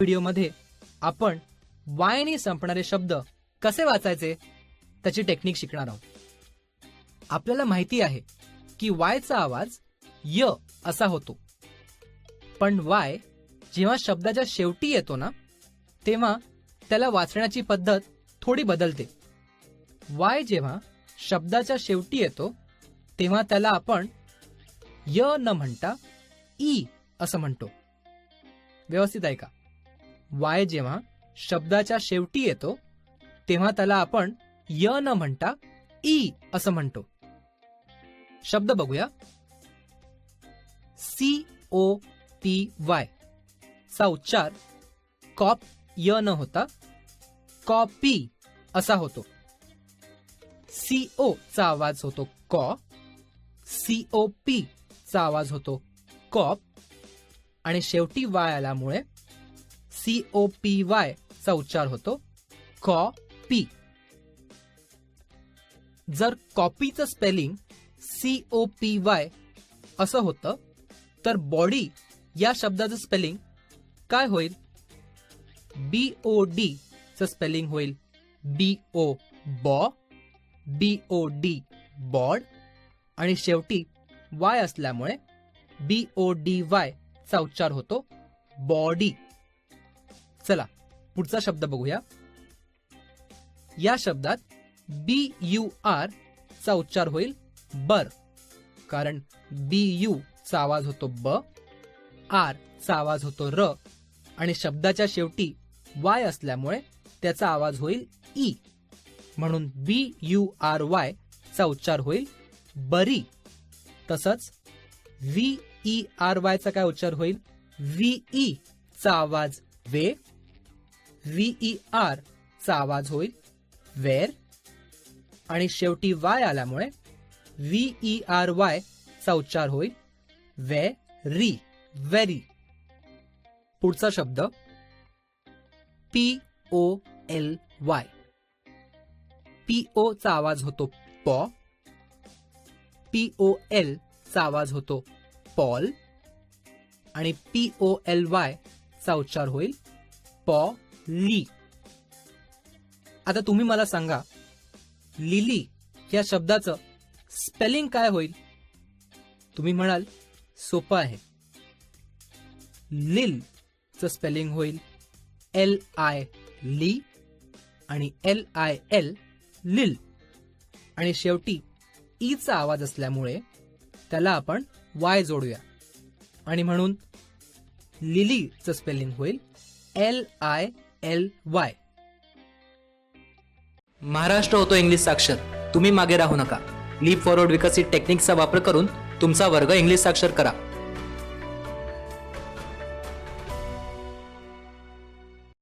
व्हिडिओमध्ये आपण वायने संपणारे शब्द कसे वाचायचे त्याची टेक्निक शिकणार आहोत. आपल्याला माहिती आहे की वायचा आवाज य असा होतो. पण वाय जेव्हा शब्दाच्या शेवटी येतो ना तेव्हा त्याला वाचण्याची पद्धत थोडी बदलते. वाय जेव्हा शब्दाच्या शेवटी येतो तेव्हा त्याला आपण य न म्हणता ई असं म्हणतो. व्यवस्थित ऐका वाय जेव्हा शब्दाच्या शेवटी येतो तेव्हा त्याला आपण य न म्हणता ई असं म्हणतो. शब्द बघूया. सी ओ पी वाय चा उच्चार कॉप य न होता कॉपी असा होतो. सी ओ चा आवाज होतो कॉ सी ओ पी चा आवाज होतो कॉप आणि शेवटी वाय आल्यामुळे सी ओ पी वाय चा उच्चार होतो. कॉपी. जर कॉपीचं spelling C O P Y असं होतं तर बॉडी या शब्दाचं स्पेलिंग काय होईल? बी ओ डी चं स्पेलिंग होईल. बी ओ बॉ बी ओ डी बॉड आणि शेवटी वाय असल्यामुळे बी ओ डी वाय चा उच्चार होतो बॉडी. चला पुढचा शब्द बघूया. या शब्दात बी यू आर चा उच्चार होईल बर. कारण बी यू चा आवाज होतो ब आर चा आवाज होतो र आणि शब्दाच्या शेवटी वाय असल्यामुळे त्याचा आवाज होईल ई म्हणून बी यू आर वाय चा उच्चार होईल बरी. तसंच व्ही ई आर वायचा काय उच्चार होईल? व्ही ई चा आवाज वे. व्हीई ई आर चा आवाज होईल. वेर आणि शेवटी वाय आल्यामुळे व्हीई ई आर वाय चा उच्चार होईल. वे री व्हेरी पुढचा शब्द P O L Y P O चा आवाज होतो पॉ पी ओ एल चा आवाज होतो पॉल आणि पी ओ एल वाय चा उच्चार होईल पॉ ली. आता तुम्ही मला सांगा लिली या शब्दाचं स्पेलिंग काय होईल? तुम्ही म्हणाल सोपं आहे. लिल च स्पेलिंग होईल एल आय ली आणि एल आय एल लिल. आणि शेवटी e ईचा आवाज असल्यामुळे त्याला आपण वाय जोडूया. आणि म्हणून लिलीचं स्पेलिंग होईल L I L Y Maharashtra होतो इंग्लिश साक्षर तुम्ही मागे राहू नका. लीप फॉरवर्ड विकसित टेक्निकचा वापर करून तुमचा वर्ग इंग्लिश साक्षर करा.